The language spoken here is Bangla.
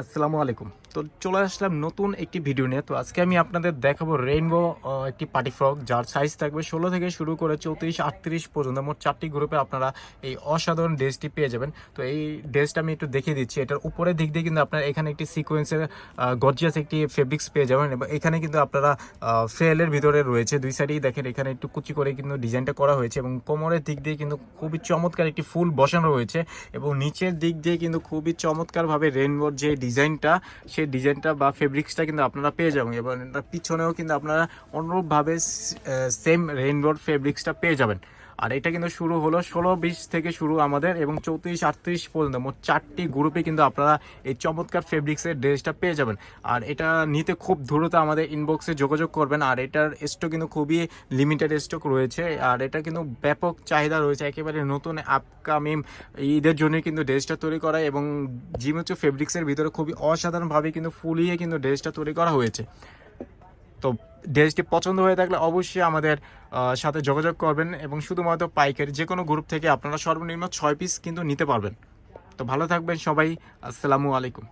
আসসালামু আলাইকুম। তো চলে আসলাম নতুন একটি ভিডিও নিয়ে। তো আজকে আমি আপনাদের দেখাবো রেইনবো একটি পার্টি ফ্রক যার সাইজ থাকবে ষোলো থেকে শুরু করে চৌত্রিশ, আটত্রিশ পর্যন্ত মোট চারটি গ্রুপে আপনারা এই অসাধারণ ড্রেসটি পেয়ে যাবেন। তো এই ড্রেসটা আমি একটু দেখিয়ে দিচ্ছি। এটার উপরের দিক দিয়ে কিন্তু আপনারা এখানে একটি সিকোয়েন্সের গর্জিয়াস একটি ফেব্রিক্স পেয়ে যাবেন এবং এখানে কিন্তু আপনারা ফ্রেলের ভিতরে রয়েছে। দুই সাইডেই দেখেন এখানে একটু কুচি করে কিন্তু ডিজাইনটা করা হয়েছে এবং কোমরের দিক দিয়ে কিন্তু খুবই চমৎকার একটি ফুল বসানো রয়েছে এবং নিচের দিক দিয়ে কিন্তু খুবই চমৎকারভাবে রেইনবোর যে ডিজাইনটা সেই ডিজাইনটা বা ফেব্রিক্সটা কিন্তু আপনারা পেয়ে যাবেন এবং পিছনেও কিন্তু আপনারা অনুরূপভাবে সেম রেইনবোর ফেব্রিক্সটা পেয়ে যাবেন। আর এটা কিন্তু শুরু হলো ষোলো বিশ থেকে শুরু আমাদের এবং চৌত্রিশ, আটত্রিশ পর্যন্ত মোট চারটি গ্রুপে কিন্তু আপনারা এই চমৎকার ফেব্রিক্সের ড্রেসটা পেয়ে যাবেন। আর এটা নিতে খুব দ্রুত আমাদের ইনবক্সে যোগাযোগ করবেন। আর এটার স্টক কিন্তু খুবই লিমিটেড স্টক রয়েছে। আর এটা কিন্তু ব্যাপক চাহিদা রয়েছে। একেবারে নতুন আপকামিং ঈদের জন্য কিন্তু ড্রেসটা তৈরি করা এবং জিমুচু ফেব্রিক্সের ভিতরে খুবই অসাধারণভাবে কিন্তু ফুলিয়ে কিন্তু ড্রেসটা তৈরি করা হয়েছে। ড্রেসটি পছন্দ হয়ে থাকলে অবশ্যই আমাদের সাথে যোগাযোগ করবেন এবং শুধুমাত্র পাইকারি যে কোনো গ্রুপ থেকে আপনারা সর্বনিম্ন ছয় পিস কিন্তু নিতে পারবেন। তো ভালো থাকবেন সবাই। আসসালামু আলাইকুম।